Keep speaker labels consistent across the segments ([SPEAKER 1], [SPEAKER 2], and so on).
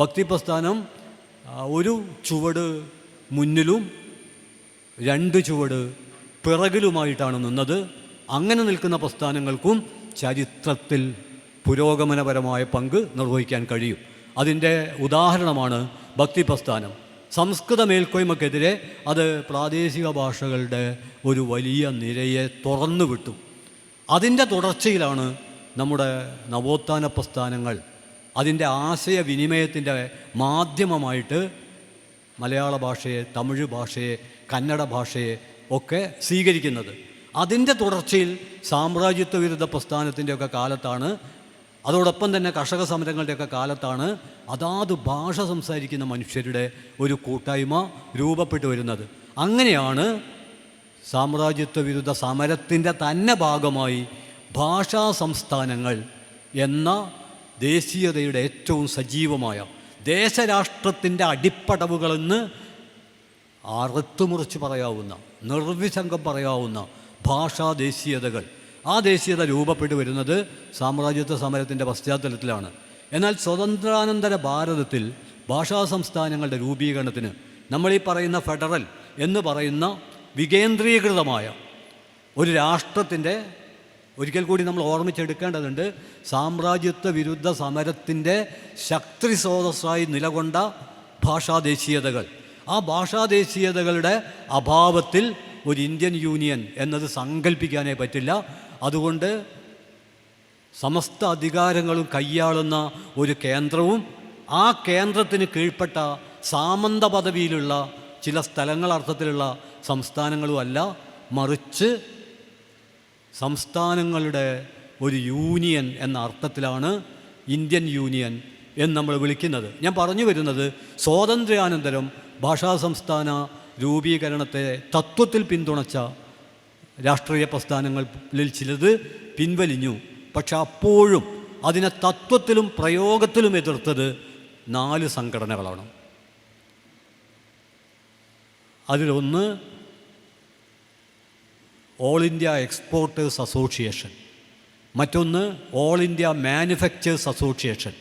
[SPEAKER 1] ഭക്തിപ്രസ്ഥാനം പ്രസ്ഥാനം ഒരു ചുവട് മുന്നിലും രണ്ട് ചുവട് പിറകിലുമായിട്ടാണ് നിന്നത്. അങ്ങനെ നിൽക്കുന്ന പ്രസ്ഥാനങ്ങൾക്കും ചരിത്രത്തിൽ പുരോഗമനപരമായ പങ്ക് നിർവഹിക്കാൻ കഴിയും. അതിന്റെ ഉദാഹരണമാണ് ഭക്തി പ്രസ്ഥാനം സംസ്കൃത മേൽക്കോയ്മക്കെതിരെ അത് പ്രാദേശിക ഭാഷകളുടെ ഒരു വലിയ നിരയെ തുറന്നു വിട്ടു അതിന്റെ തുടർച്ചയിലാണ് നമ്മുടെ നവോത്ഥാന പ്രസ്ഥാനങ്ങൾ അതിന്റെ ആശയവിനിമയത്തിന്റെ മാധ്യമമായിട്ട് മലയാള ഭാഷയെ തമിഴ് ഭാഷയെ കന്നഡ ഭാഷയെ ഒക്കെ സ്വീകരിക്കുന്നത്. അതിന്റെ തുടർച്ചയിൽ സാമ്രാജ്യത്വ വിരുദ്ധ പ്രസ്ഥാനത്തിന്റെയൊക്കെ കാലത്താണ് അതോടൊപ്പം തന്നെ കർഷക സമരങ്ങളുടെയൊക്കെ കാലത്താണ് അതാത് ഭാഷ സംസാരിക്കുന്ന മനുഷ്യരുടെ ഒരു കൂട്ടായ്മ രൂപപ്പെട്ടു വരുന്നത്. അങ്ങനെയാണ് സാമ്രാജ്യത്വ വിരുദ്ധ സമരത്തിന്റെ തന്നെ ഭാഗമായി ഭാഷാ സംസ്ഥാനങ്ങൾ എന്ന ദേശീയതയുടെ ഏറ്റവും സജീവമായ ദേശരാഷ്ട്രത്തിന്റെ അടിപ്പടവുകളെന്ന് അറുത്തുമുറിച്ച് പറയാവുന്ന നിർവിസംഗം പറയാവുന്ന ഭാഷാ ദേശീയതകൾ. ആ ദേശീയത രൂപപ്പെട്ടു വരുന്നത് സാമ്രാജ്യത്വ സമരത്തിന്റെ പശ്ചാത്തലത്തിലാണ്. എന്നാൽ സ്വതന്ത്രാനന്തര ഭാരതത്തിൽ ഭാഷാ സംസ്ഥാനങ്ങളുടെ രൂപീകരണത്തിന് നമ്മൾ ഈ പറയുന്ന ഫെഡറൽ എന്ന് പറയുന്ന വികേന്ദ്രീകൃതമായ ഒരു രാഷ്ട്രത്തിന്റെ ഒരിക്കൽ കൂടി നമ്മൾ ഓർമ്മിച്ചെടുക്കേണ്ടതുണ്ട് സാമ്രാജ്യത്വ വിരുദ്ധ സമരത്തിന്റെ ശക്തി സ്രോതസ്സായി നിലകൊണ്ട ഭാഷാദേശീയതകൾ. ആ ഭാഷാദേശീയതകളുടെ അഭാവത്തിൽ ഒരു ഇന്ത്യൻ യൂണിയൻ എന്നത് സങ്കല്പിക്കാനേ പറ്റില്ല. അതുകൊണ്ട് സമസ്ത അധികാരങ്ങളും കൈയാളുന്ന ഒരു കേന്ദ്രവും ആ കേന്ദ്രത്തിന് കീഴ്പ്പെട്ട സാമന്ത പദവിയിലുള്ള ചില സ്ഥലങ്ങൾ അർത്ഥത്തിലുള്ള സംസ്ഥാനങ്ങളുമല്ല മറിച്ച് സംസ്ഥാനങ്ങളുടെ ഒരു യൂണിയൻ എന്ന അർത്ഥത്തിലാണ് ഇന്ത്യൻ യൂണിയൻ എന്ന് നമ്മൾ വിളിക്കുന്നത്. ഞാൻ പറഞ്ഞു വരുന്നത് സ്വാതന്ത്ര്യാനന്തരം ഭാഷാ സംസ്ഥാന രൂപീകരണത്തെ തത്വത്തിൽ പിന്തുണച്ച രാഷ്ട്രീയ പ്രസ്ഥാനങ്ങളിൽ ചിലത് പിൻവലിഞ്ഞു. പക്ഷെ അപ്പോഴും അതിനെ തത്വത്തിലും പ്രയോഗത്തിലും എതിർത്തത് നാല് സംഘടനകളാണ്. അതിലൊന്ന് ഓൾ ഇന്ത്യ എക്സ്പോർട്ടേഴ്സ് അസോസിയേഷൻ മറ്റൊന്ന് ഓൾ ഇന്ത്യ മാനുഫാക്ചേഴ്സ് അസോസിയേഷൻ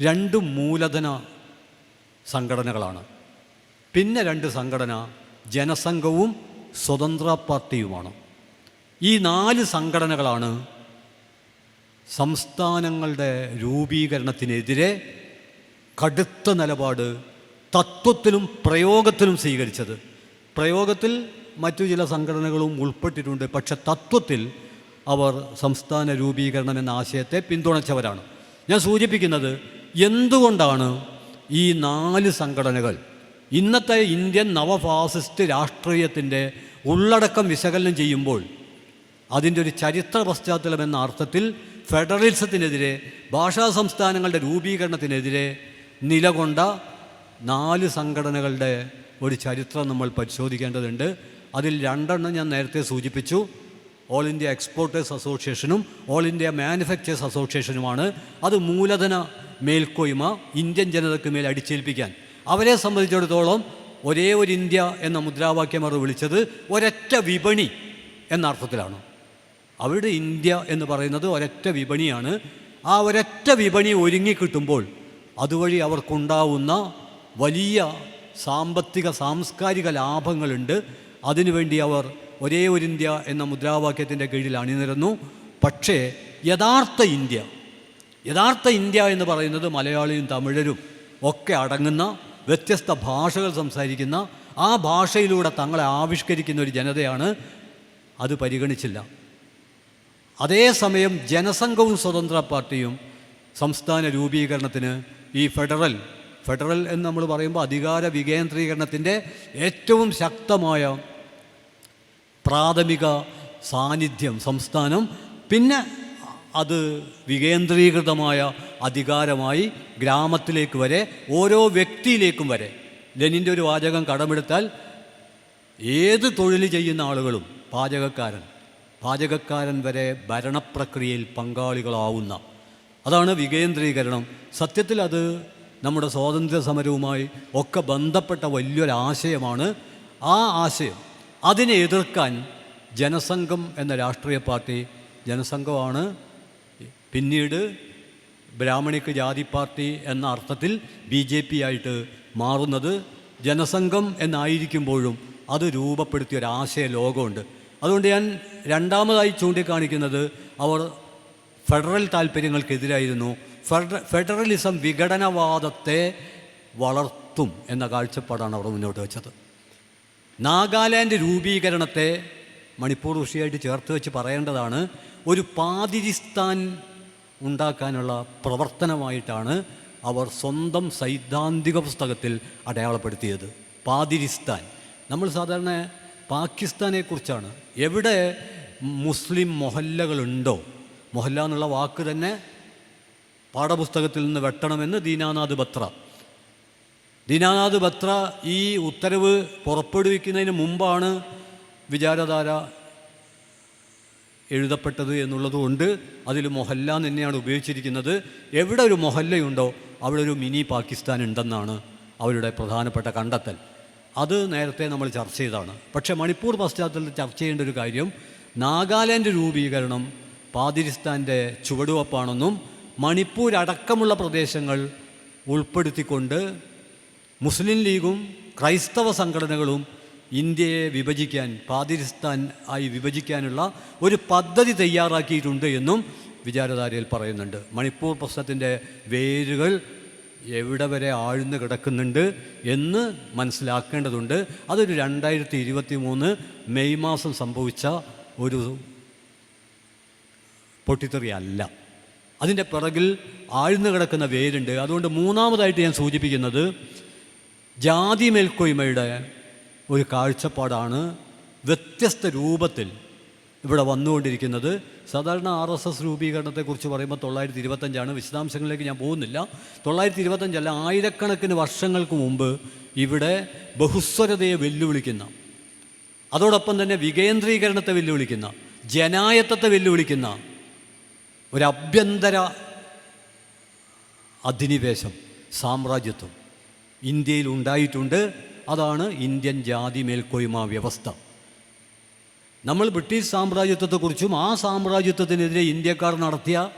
[SPEAKER 1] രണ്ടും മൂലധന സംഘടനകളാണ്. പിന്നെ രണ്ട് സംഘടന ജനസംഘവും സ്വതന്ത്ര പാർട്ടിയുമാണ്. ഈ നാല് സംഘടനകളാണ് സംസ്ഥാനങ്ങളുടെ രൂപീകരണത്തിനെതിരെ കടുത്ത നിലപാട് തത്വത്തിലും പ്രയോഗത്തിലും സ്വീകരിച്ചത്. പ്രയോഗത്തിൽ മറ്റു ചില സംഘടനകളും ഉൾപ്പെട്ടിട്ടുണ്ട്. പക്ഷെ തത്വത്തിൽ അവർ സംസ്ഥാന രൂപീകരണം എന്ന ആശയത്തെ പിന്തുണച്ചവരാണ്. ഞാൻ സൂചിപ്പിക്കുന്നത് എന്തുകൊണ്ടാണ് ഈ നാല് സംഘടനകൾ ഇന്നത്തെ ഇന്ത്യൻ നവഫാസിസ്റ്റ് രാഷ്ട്രീയത്തിന്റെ ഉള്ളടക്കം വിശകലനം ചെയ്യുമ്പോൾ അതിന്റെ ഒരു ചരിത്ര പശ്ചാത്തലം എന്ന അർത്ഥത്തിൽ ഫെഡറലിസത്തിനെതിരെ ഭാഷാ സംസ്ഥാനങ്ങളുടെ രൂപീകരണത്തിനെതിരെ നിലകൊണ്ട നാല് സംഘടനകളുടെ ഒരു ചരിത്രം നമ്മൾ പരിശോധിക്കേണ്ടതുണ്ട്. അതിൽ രണ്ടെണ്ണം ഞാൻ നേരത്തെ സൂചിപ്പിച്ചു. ഓൾ ഇന്ത്യ എക്സ്പോർട്ടേഴ്സ് അസോസിയേഷനും ഓൾ ഇന്ത്യ മാനുഫാക്ചേഴ്സ് അസോസിയേഷനുമാണ് അത് മൂലധന മേൽക്കോയ്മ ഇന്ത്യൻ ജനതയ്ക്ക് മേൽ അടിച്ചേൽപ്പിക്കാൻ. അവരെ സംബന്ധിച്ചിടത്തോളം ഒരേ ഒരു ഇന്ത്യ എന്ന മുദ്രാവാക്യം അവർ വിളിച്ചത് ഒരൊറ്റ വിപണി എന്ന അർത്ഥത്തിലാണ്. അവരുടെ ഇന്ത്യ എന്ന് പറയുന്നത് ഒരൊറ്റ വിപണിയാണ്. ആ ഒരൊറ്റ വിപണി ഒരുങ്ങിക്കിട്ടുമ്പോൾ അതുവഴി അവർക്കുണ്ടാവുന്ന വലിയ സാമ്പത്തിക സാംസ്കാരിക ലാഭങ്ങളുണ്ട്. അതിനുവേണ്ടി അവർ ഒരേ ഒരു ഇന്ത്യ എന്ന മുദ്രാവാക്യത്തിന്റെ കീഴിൽ അണിനിരന്നു. പക്ഷേ യഥാർത്ഥ ഇന്ത്യ യഥാർത്ഥ ഇന്ത്യ എന്ന് പറയുന്നത് മലയാളിയും തമിഴരും ഒക്കെ അടങ്ങുന്ന വ്യത്യസ്ത ഭാഷകൾ സംസാരിക്കുന്ന ആ ഭാഷയിലൂടെ തങ്ങളെ ആവിഷ്കരിക്കുന്ന ഒരു ജനതയാണ് അത് പരിഗണിച്ചില്ല. അതേസമയം ജനസംഘവും സ്വതന്ത്ര പാർട്ടിയും സംസ്ഥാന രൂപീകരണത്തിന് ഈ ഫെഡറൽ ഫെഡറൽ എന്ന് നമ്മൾ പറയുമ്പോൾ അധികാര വികേന്ദ്രീകരണത്തിന്റെ ഏറ്റവും ശക്തമായ പ്രാഥമിക സാന്നിധ്യം സംസ്ഥാനം പിന്നെ അത് വികേന്ദ്രീകൃതമായ അധികാരമായി ഗ്രാമത്തിലേക്ക് വരെ ഓരോ വ്യക്തിയിലേക്കും വരെ. ലെനിന്റെ ഒരു വാചകം കടമെടുത്താൽ ഏത് തൊഴിൽ ചെയ്യുന്ന ആളുകളും പാചകക്കാരൻ പാചകക്കാരൻ വരെ ഭരണപ്രക്രിയയിൽ പങ്കാളികളാവുന്ന. അതാണ് വികേന്ദ്രീകരണം. സത്യത്തിൽ അത് നമ്മുടെ സ്വാതന്ത്ര്യ സമരവുമായി ഒക്കെ ബന്ധപ്പെട്ട വലിയൊരാശയമാണ്. ആ ആശയം അതിനെ എതിർക്കാൻ ജനസംഘം എന്ന രാഷ്ട്രീയ പാർട്ടി ജനസംഘമാണ്. പിന്നീട് ബ്രാഹ്മണിക്ക് ജാതി പാർട്ടി എന്ന അർത്ഥത്തിൽ ബി ജെ പി ആയിട്ട് മാറുന്നത് ജനസംഘം എന്നായിരിക്കുമ്പോഴും അത് രൂപപ്പെടുത്തിയ ആശയ ലോകമുണ്ട്. അതുകൊണ്ട് ഞാൻ രണ്ടാമതായി ചൂണ്ടിക്കാണിക്കുന്നത് അവർ ഫെഡറൽ താല്പര്യങ്ങൾക്കെതിരായിരുന്നു ഫെഡറ ഫെഡറലിസം വിഘടനവാദത്തെ വളർത്തും എന്ന കാഴ്ചപ്പാടാണ് അവർ മുന്നോട്ട് വെച്ചത്. നാഗാലാൻഡ് രൂപീകരണത്തെ മണിപ്പൂർ ഋഷിയായിട്ട് ചേർത്ത് വെച്ച് പറയേണ്ടതാണ്. ഒരു പാതിരിസ്ഥാൻ ഉണ്ടാക്കാനുള്ള പ്രവർത്തനമായിട്ടാണ് അവർ സ്വന്തം സൈദ്ധാന്തിക പുസ്തകത്തിൽ അടയാളപ്പെടുത്തിയത്. പാതിരിസ്ഥാൻ. നമ്മൾ സാധാരണ പാകിസ്ഥാനെക്കുറിച്ചാണ് എവിടെ മുസ്ലിം മൊഹല്ലകളുണ്ടോ? മൊഹല്ല എന്നുള്ള വാക്ക് തന്നെ പാഠപുസ്തകത്തിൽ നിന്ന് വെട്ടണമെന്ന് ദീനാനാഥ് ബത്ര ദീനാനാഥ് ബത്ര ഈ ഉത്തരവ് പുറപ്പെടുവിക്കുന്നതിന് മുമ്പാണ് വിചാരധാര എഴുതപ്പെട്ടത് എന്നുള്ളതുകൊണ്ട് അതിൽ മൊഹല്ല തന്നെയാണ് ഉപയോഗിച്ചിരിക്കുന്നത്. എവിടെ ഒരു മൊഹല്ലയുണ്ടോ അവിടെ ഒരു മിനി പാകിസ്ഥാൻ ഉണ്ടെന്നാണ് അവരുടെ പ്രധാനപ്പെട്ട കണ്ടെത്തൽ. അത് നേരത്തെ നമ്മൾ ചർച്ച ചെയ്തതാണ്. പക്ഷേ മണിപ്പൂർ പശ്ചാത്തലത്തിൽ ചർച്ച ചെയ്യേണ്ട ഒരു കാര്യം നാഗാലാൻഡ് രൂപീകരണം പാതിരിസ്ഥാന്റെ ചുവടുവപ്പാണെന്നും മണിപ്പൂർ അടക്കമുള്ള പ്രദേശങ്ങൾ ഉൾപ്പെടുത്തിക്കൊണ്ട് മുസ്ലിം ലീഗും ക്രൈസ്തവ സംഘടനകളും ഇന്ത്യയെ വിഭജിക്കാൻ പാകിസ്ഥാൻ ആയി വിഭജിക്കാനുള്ള ഒരു പദ്ധതി തയ്യാറാക്കിയിട്ടുണ്ട് എന്നും വിചാരധാരയിൽ പറയുന്നുണ്ട്. മണിപ്പൂർ പ്രശ്നത്തിന്റെ വേരുകൾ എവിടെ വരെ ആഴ്ന്നു കിടക്കുന്നുണ്ട് എന്ന് മനസ്സിലാക്കേണ്ടതുണ്ട്. അതൊരു രണ്ടായിരത്തി ഇരുപത്തി മൂന്ന് മെയ് മാസം സംഭവിച്ച ഒരു പൊട്ടിത്തെറി അല്ല അതിന്റെ പിറകിൽ ആഴ്ന്നു കിടക്കുന്ന വേരുണ്ട്. അതുകൊണ്ട് മൂന്നാമതായിട്ട് ഞാൻ സൂചിപ്പിക്കുന്നത് ജാതി മേൽക്കൊയ്മയുടെ ഒരു കാഴ്ചപ്പാടാണ് വ്യത്യസ്ത രൂപത്തിൽ ഇവിടെ വന്നുകൊണ്ടിരിക്കുന്നത്. സാധാരണ ആർ എസ് എസ് രൂപീകരണത്തെക്കുറിച്ച് പറയുമ്പോൾ തൊള്ളായിരത്തി ഇരുപത്തഞ്ചാണ് വിശദാംശങ്ങളിലേക്ക് ഞാൻ പോകുന്നില്ല. തൊള്ളായിരത്തി ഇരുപത്തഞ്ചല്ല ആയിരക്കണക്കിന് വർഷങ്ങൾക്ക് മുമ്പ് ഇവിടെ ബഹുസ്വരതയെ വെല്ലുവിളിക്കുന്ന അതോടൊപ്പം തന്നെ വികേന്ദ്രീകരണത്തെ വെല്ലുവിളിക്കുന്ന ജനായത്തത്തെ വെല്ലുവിളിക്കുന്ന ഒരു അഭ്യന്തര അധിനിവേശം സാമ്രാജ്യത്വം. ഇന്ത്യയിൽ ഉണ്ടായിട്ടുണ്ട്. അതാണ് ഇന്ത്യൻ ജാതി മേൽക്കോയ്മ വ്യവസ്ഥ. നമ്മൾ ബ്രിട്ടീഷ് സാമ്രാജ്യത്വത്തെക്കുറിച്ചും ആ സാമ്രാജ്യത്വത്തിനെതിരെ ഇന്ത്യക്കാർ നടത്തിയ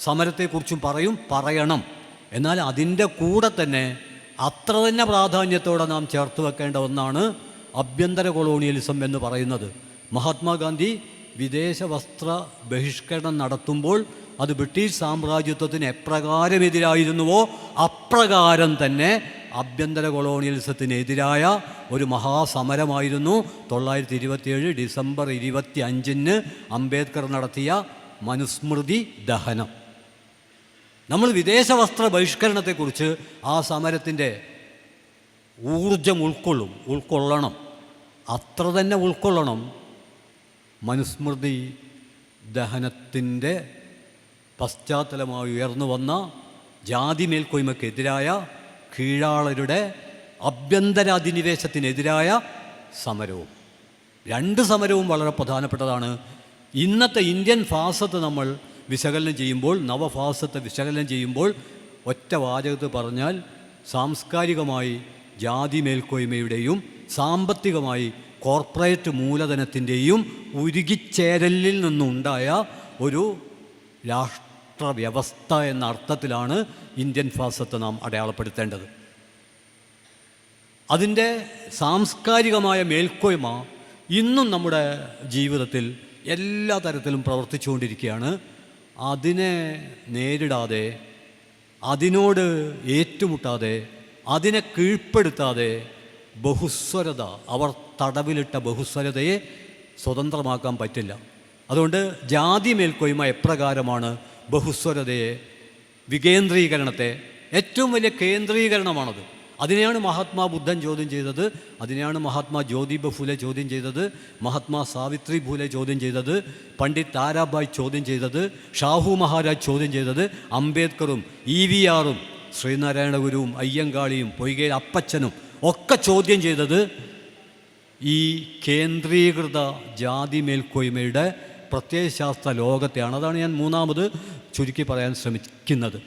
[SPEAKER 1] സമരത്തെക്കുറിച്ചും പറയും പറയണം. എന്നാൽ അതിന്റെ കൂടെ തന്നെ അത്ര തന്നെ പ്രാധാന്യത്തോടെ നാം ചേർത്ത് വെക്കേണ്ട ഒന്നാണ് ആഭ്യന്തര കൊളോണിയലിസം എന്ന് പറയുന്നത്. മഹാത്മാഗാന്ധി വിദേശ വസ്ത്ര ബഹിഷ്കരണം നടത്തുമ്പോൾ അത് ബ്രിട്ടീഷ് സാമ്രാജ്യത്വത്തിന് എപ്രകാരം എതിരായിരുന്നുവോ അപ്രകാരം തന്നെ ആഭ്യന്തര കൊളോണിയലിസത്തിനെതിരായ ഒരു മഹാസമരമായിരുന്നു. തൊള്ളായിരത്തി ഇരുപത്തിയേഴ് ഡിസംബർ ഇരുപത്തി അഞ്ചിന് അംബേദ്കർ നടത്തിയ മനുസ്മൃതി ദഹനം. നമ്മൾ വിദേശ വസ്ത്ര ബഹിഷ്കരണത്തെക്കുറിച്ച് ആ സമരത്തിന്റെ ഊർജം ഉൾക്കൊള്ളും ഉൾക്കൊള്ളണം. അത്ര തന്നെ ഉൾക്കൊള്ളണം മനുസ്മൃതി ദഹനത്തിന്റെ പശ്ചാത്തലമായി ഉയർന്നു വന്ന ജാതി മേൽക്കോയ്മക്കെതിരായ കീഴാളരുടെ ആഭ്യന്തര അധിനിവേശത്തിനെതിരായ സമരവും. രണ്ട് സമരവും വളരെ പ്രധാനപ്പെട്ടതാണ്. ഇന്നത്തെ ഇന്ത്യൻ ഫാസത്ത് നമ്മൾ വിശകലനം ചെയ്യുമ്പോൾ നവഫാസത്തെ വിശകലനം ചെയ്യുമ്പോൾ ഒറ്റ വാചകത്ത് പറഞ്ഞാൽ സാംസ്കാരികമായി ജാതി മേൽക്കോയ്മയുടെയും സാമ്പത്തികമായി കോർപ്പറേറ്റ് മൂലധനത്തിന്റെയും ഉരുകിച്ചേരലിൽ നിന്നുണ്ടായ ഒരു രാഷ്ട്രവ്യവസ്ഥ എന്ന അർത്ഥത്തിലാണ് ഇന്ത്യൻ ഫാസത്തെ നാം അടയാളപ്പെടുത്തേണ്ടത്. അതിന്റെ സാംസ്കാരികമായ മേൽക്കോയ്മ ഇന്നും നമ്മുടെ ജീവിതത്തിൽ എല്ലാ തരത്തിലും പ്രവർത്തിച്ചുകൊണ്ടിരിക്കുകയാണ്. അതിനെ നേരിടാതെ അതിനോട് ഏറ്റുമുട്ടാതെ അതിനെ കീഴ്പ്പെടുത്താതെ ബഹുസ്വരത അവർ തടവിലിട്ട ബഹുസ്വരതയെ സ്വതന്ത്രമാക്കാൻ പറ്റില്ല. അതുകൊണ്ട് ജാതി മേൽക്കോയ്മ എപ്രകാരമാണ് ബഹുസ്വരതയെ വികേന്ദ്രീകരണത്തെ ഏറ്റവും വലിയ കേന്ദ്രീകരണമാണത്. അതിനെയാണ് മഹാത്മാ ബുദ്ധൻ ചോദ്യം ചെയ്തത്. അതിനെയാണ് മഹാത്മാ ജ്യോതിബ ഫുലെ ചോദ്യം ചെയ്തത്. മഹാത്മാ സാവിത്രി ഫുലെ ചോദ്യം ചെയ്തത്. പണ്ഡിറ്റ് താരാഭായ് ചോദ്യം ചെയ്തത്. ഷാഹു മഹാരാജ് ചോദ്യം ചെയ്തത്. അംബേദ്കറും ഇ വി ആറും ശ്രീനാരായണ ഗുരുവും അയ്യങ്കാളിയും പൊയ്കയിൽ അപ്പച്ചനും ഒക്കെ ചോദ്യം ചെയ്തത് ഈ കേന്ദ്രീകൃത ജാതി മേൽക്കോയ്മയുടെ പ്രത്യയശാസ്ത്ര ലോകത്തെയാണ് അതാണ് ഞാൻ മൂന്നാമത് ചുരുക്കി പറയാൻ ശ്രമിക്കുന്നത്.